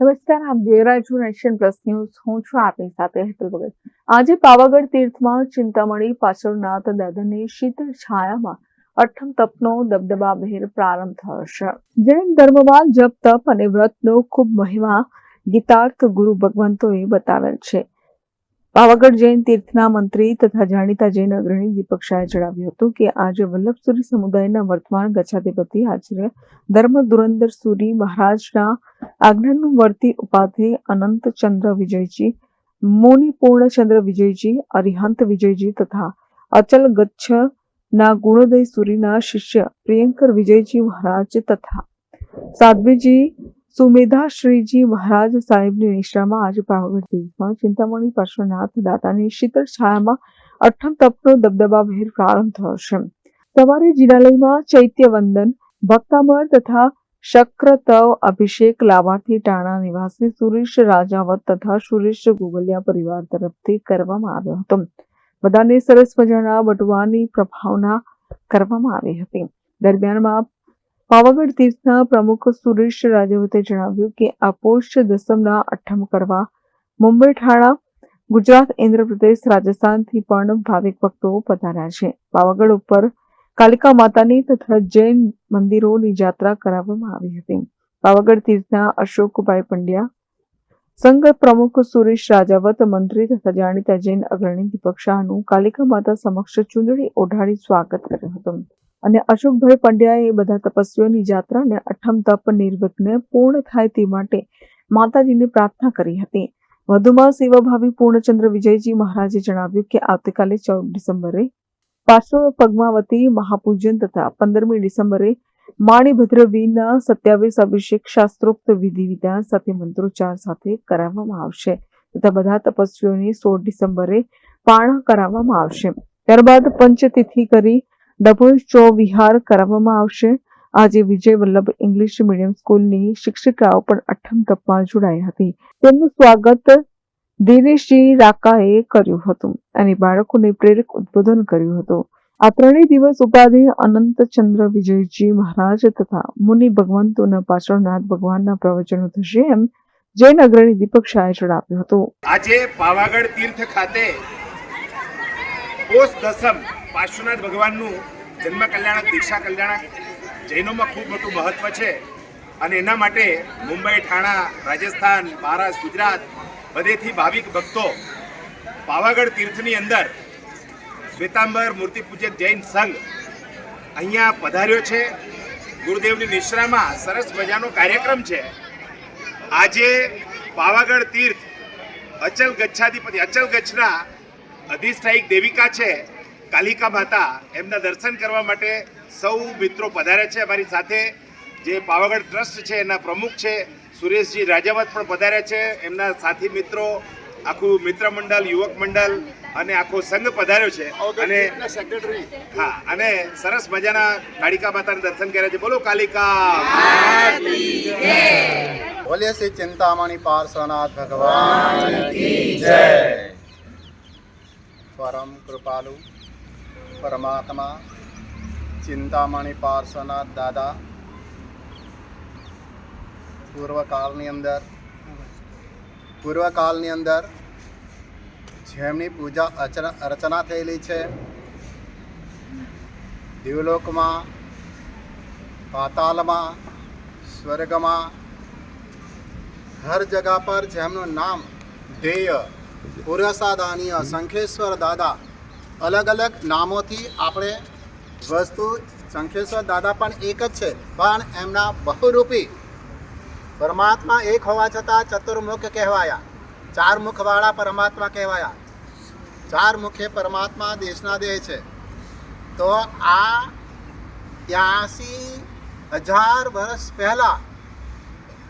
નમસ્કાર, આપ જોઈ રહ્યા છો નેશન પ્લસ ન્યૂઝ. હું છું આપની સાથે હેતલ ભગત. આજે પાવાગઢ તીર્થમાં ચિંતામણી પાછળનાથ દાદાની શીતળ છાયામાં અઠમ તપનો દબદબાભેર પ્રારંભ થયો છે. જૈન ધર્મમાં જપ, તપ અને વ્રતનો ખૂબ મહિમા ગીતાર્થ ગુરુ ભગવંતોએ બતાવેલ છે. પાવાગઢ જૈન તીર્થના મંત્રી તથા જાણીતા જૈન અગ્રણી દીપક શાહે જણાવ્યું હતું કે આજે વલ્લભસુરી સમુદાયના વર્તમાન ગચ્છાધિપતિ આચાર્ય ધર્મ ધુરંધર સુરી મહારાજના આજ્ઞાનું વર્તી ઉપાધ્યે અનંત ચંદ્ર વિજયજી મોની પૂર્ણચંદ્ર વિજયજી, અરિહંત વિજયજી તથા અચલ ગચ્છ ના ગુણોદય સુરીના શિષ્ય પ્રિયંકર વિજયજી મહારાજ તથા સાધ્વીજી સુમેધા શ્રીજી મહારાજ સાહેબની નિશ્રામાં આજે પાવાગઢ તીર્થમાં ચિંતામણી પાર્શ્વનાથ દાતાની શીતળ છાયામાં અઠમ તપનો દબદબાભેર પ્રારંભ થયો છે. સવારે જિનાલયમાં ચૈત્ય વંદન, ભક્તામર તથા શક્રતવ અભિષેક લાભાર્થી ટાણા નિવાસી સુરેશ રાજાવત તથા સુરેશ ગુગલિયા પરિવાર તરફથી કરવામાં આવ્યો હતો. બધાને સરસ મજાના બટુવાની પ્રભાવના કરવામાં આવી હતી. દરમિયાનમાં પાવાગઢ તીર્થના પ્રમુખ સુરેશ રાજવતે જણાવ્યું કે આ પોષ દસમના અઠમ કરવા મુંબઈ ઠાણા, ગુજરાત, આંધ્રપ્રદેશ, રાજસ્થાનથી પણ ભાવિક ભક્તો પધાર્યા છે. પાવાગઢ ઉપર કાલિકા માતાની તથા જૈન મંદિરોની યાત્રા કરાવવામાં આવી હતી. પાવાગઢ તીર્થના અશોકભાઈ પંડ્યા, સંઘ પ્રમુખ સુરેશ રાજાવત, મંત્રી તથા જાણીતા જૈન અગ્રણી દીપક શાહનું કાલિકા માતા સમક્ષ ચૂંદડી ઓઢાડી સ્વાગત કર્યું હતું. અને અશોકભાઈ પંડ્યાએ બધા તપસ્વીઓની જાત્રાને અઠમ તપ નિર્વિઘ્ન પૂર્ણ થાય તે માટે માતાજીને પ્રાર્થના કરી હતી. વધુમાં સેવાભાવી પૂર્ણચંદ્ર વિજયજી મહારાજે જણાવ્યું કે આવતીકાલે ચૌદ ડિસેમ્બરે પાર્શ્વ પદ્માવતી મહાપૂજન તથા પંદરમી ડિસેમ્બરે માણીભદ્ર સત્યાવીસ અભિષેક શાસ્ત્રોક્ત વિધિ વિધાન સાથે મંત્રોચ્ચાર સાથે કરાવવામાં આવશે તથા બધા તપસ્વીઓની સોળ ડિસેમ્બરે પારણા કરાવવામાં આવશે. ત્યારબાદ પંચતિથિ કરી ડભોઈ ચો વિહાર કરાવવામાં આવશે આજે વિજય વલ્લભ ઇંગ્લિશ મીડિયમ સ્કૂલની શિક્ષિકાઓ પણ અઠમ તપમાં જોડાઈ હતી તેમનું સ્વાગત દિનેશજી રાકાએ કર્યું હતું અને બાળકોને પ્રેરક ઉદ્બોધન કર્યું હતું આ ત્રણેય દિવસ ઉપાધિ અનંત ચંદ્ર વિજયજી મહારાજ તથા મુનિ ભગવંતોના પાછળનાથ ભગવાનના પ્રવચનો થશે એમ જૈન અગ્રણી દીપક શાહે જણાવ્યું હતું આજે પાવાગઢ તીર્થ ખાતે પોષ દસમ પાર્શ્વનાથ ભગવાનનું જન્મ કલ્યાણક, દીક્ષા કલ્યાણક, જૈનોમાં ખૂબ મોટું મહત્વ છે. અને એના માટે મુંબઈ, ઠાણા, રાજસ્થાન, મહારાષ્ટ્ર, ગુજરાત બધેથી ભાવિક ભક્તો પાવાગઢ તીર્થની અંદર શ્વેતાંબર મૂર્તિ પૂજક જૈન સંઘ અહીંયા પધાર્યો છે. ગુરુદેવની નિશ્રામાં સરસ મજાનો કાર્યક્રમ છે. આજે પાવાગઢ તીર્થ અચલ ગચ્છાધિપતિ, અચલ ગચ્છના અધિષ્ઠાયિક દેવિકા છે. કાલિકા માતા એમના દર્શન કરવા માટે સૌ મિત્રો પધાર્યા છે. અમારી સાથે જે પાવાગઢ ટ્રસ્ટ છે એના પ્રમુખ છે સુરેશજી રાજાવત પણ પધાર્યા છે. એમના સાથી મિત્રો આખું મિત્ર મંડળ યુવક મંડળ અને આખો સંઘ પધાર્યો છે. અને હા અને સરસ મજાના કાલિકા માતાના દર્શન કર્યા છે. બોલો કાલિકા. બોલે શ્રી ચિંતામણી પાર્શ્વનાથ ભગવાન પરમ કૃપાલુ. પરમાત્મા, ચિંતામણી પાર્શ્વનાથ દાદા, પૂર્વકાળની અંદર પૂર્વકાળની અંદર જેમની પૂજા અર્ચના અર્ચના થયેલી છે. દેવલોકમાં, પાતાલમાં, સ્વર્ગમાં, હર જગા પર જેમનું નામ ધ્યેય પુરસાદાનીય શંખેશ્વર દાદા અલગ અલગ નામોથી આપણે વસ્તુ શંખેશ્વર દાદા પણ એક જ છે, પણ એમના બહુરૂપી પરમાત્મા એક હોવા છતાં ચતુર્મુખ કહેવાયા ચાર મુખવાળા પરમાત્મા કહેવાયા. ચાર મુખે પરમાત્મા દેશના દેહ છે. તો આ ત્યાસી હજાર વર્ષ પહેલાં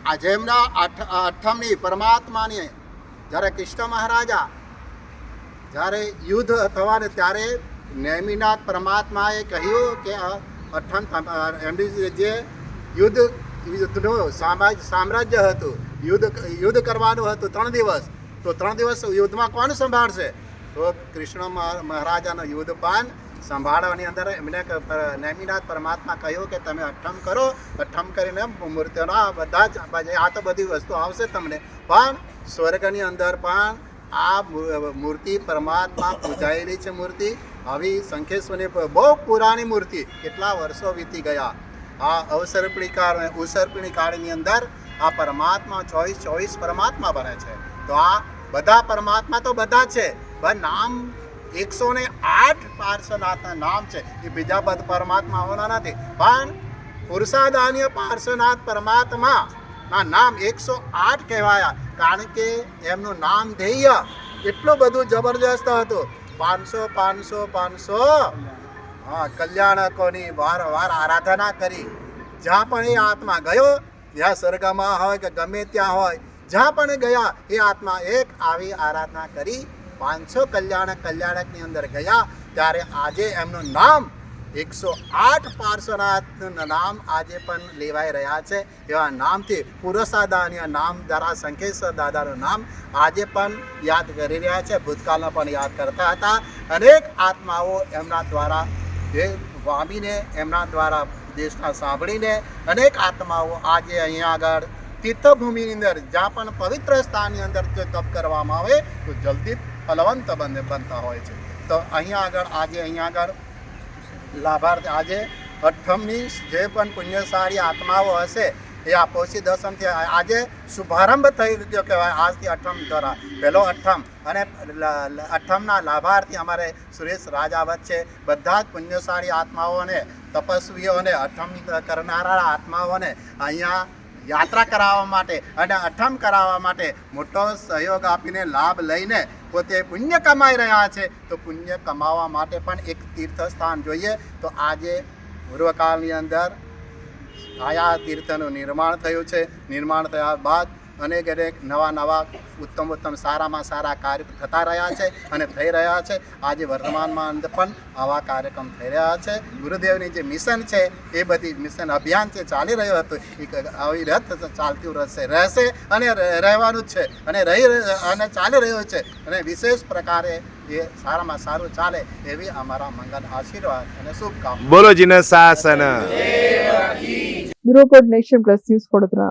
આ જેમના આઠ અઠમની પરમાત્માની જ્યારે કૃષ્ણ મહારાજા જ્યારે યુદ્ધ થવાને ત્યારે નેમિનાથ પરમાત્માએ કહ્યું કે અઠમ એમની જે યુદ્ધ યુદ્ધનું સામ્રાજ્ય સામ્રાજ્ય હતું, યુદ્ધ યુદ્ધ કરવાનું હતું ત્રણ દિવસ, તો ત્રણ દિવસ યુદ્ધમાં કોણ સંભાળશે? તો કૃષ્ણ મહા- મહારાજાનો યુદ્ધ પાન સંભાળવાની અંદર એમને નેમિનાથ પરમાત્મા કહ્યું કે તમે અઠ્ઠમ કરો અઠ્ઠમ કરીને મૂર્તિઓના બધા જ, આ તો બધી વસ્તુ આવશે તમને. પણ સ્વર્ગની અંદર પણ આ મૂર્તિ પરમાત્મા પૂજાયેલી છે મૂર્તિ. આવી સંખેશ્વરની બહુ પુરાણી મૂર્તિ. કેટલા વર્ષો વીતી ગયા. આ અવસર્પણી કાળ ઉસર્પણી કાળની અંદર આ પરમાત્મા ચોવીસ ચોવીસ પરમાત્મા બને છે. તો આ બધા પરમાત્મા તો બધા છે, પણ નામ એકસો ને આઠ પાર્શ્વનાથના નામ છે. એ બીજા બધા પરમાત્માઓના નથી. પણ પુરુષાદાન્ય પાર્શ્વનાથ પરમાત્મા ના, નામ એકસો આઠ કહેવાયા. કારણ કે એમનું નામ ધ્યેય એટલું બધું જબરજસ્ત હતું. પાંચસો પાંચસો પાંચસો. હા, કલ્યાણકોની વારંવાર આરાધના કરી. જ્યાં પણ એ આત્મા ગયો જ્યાં સ્વર્ગમાં હોય કે ગમે ત્યાં હોય, જ્યાં પણ ગયા, એ આત્મા એક આવી આરાધના કરી પાંચસો કલ્યાણક કલ્યાણકની અંદર ગયા. ત્યારે આજે એમનું નામ એકસો આઠ પાર્શ્વનાથના નામ આજે પણ લેવાઈ રહ્યા છે. એવા નામથી પુરસાદાની નામ દ્વારા શંખેશ્વર દાદાનું નામ આજે પણ યાદ કરી રહ્યા છે. ભૂતકાળમાં પણ યાદ કરતા હતા. અનેક આત્માઓ એમના દ્વારા જે વામીને, એમના દ્વારા દેશના સાંભળીને અનેક આત્માઓ આજે અહીંયા આગળ તીર્થભૂમિની અંદર, જ્યાં પણ પવિત્ર સ્થાનની અંદર જો તપ કરવામાં આવે, તો જલ્દી ફલવંત બને, બનતા હોય છે. તો અહીંયા આગળ, આજે અહીંયા આગળ લાભાર્થી આજે અઠ્ઠમની જે પણ પુણ્યશાળી આત્માઓ હશે, એ આપોશી દસમથી આ- આજે શુભારંભ થઈ ગયો કહેવાય, આજથી અઠમ દ્વારા પહેલો અઠમ અને લ- લાભાર્થી અમારે સુરેશ રાજાવત છે. બધા જ પુણ્યશાળી આત્માઓને, તપસ્વીઓને અઠમ કરનારા આત્માઓને અહીંયા યાત્રા કરાવવા માટે અને અઠમ કરાવવા માટે મોટો સહયોગ આપીને લાભ લઈને પોતે પુણ્ય કમાઈ રહ્યા છે. તો પુણ્ય કમાવા માટે પણ એક તીર્થ સ્થાન જોઈએ. તો આજે પૂર્વકાળની અંદર આયા તીર્થનું નિર્માણ થયું છે. નિર્માણ થયા બાદ અનેક અનેક નવા નવા ઉત્તમ ઉત્તમ સારામાં સારા કાર્ય થતા રહ્યા છે અને થઈ રહ્યા છે. આજે વર્તમાનમાં અંદર પણ આવા કાર્યક્રમ થઈ રહ્યા છે. ગુરુદેવની જે મિશન છે એ બધી મિશન અભિયાન છે ચાલી રહ્યું હતું એ આવી રથ ચાલતું રહેશે રહેશે અને રહે- રહેવાનું જ છે. અને રહી અને ચાલી રહ્યું છે. અને વિશેષ પ્રકારે એ સારામાં સારું ચાલે એવી અમારા મંગલ આશીર્વાદ અને શુભકામના. બોલો જીને શાસન bureau Nation Plus news Vadodara.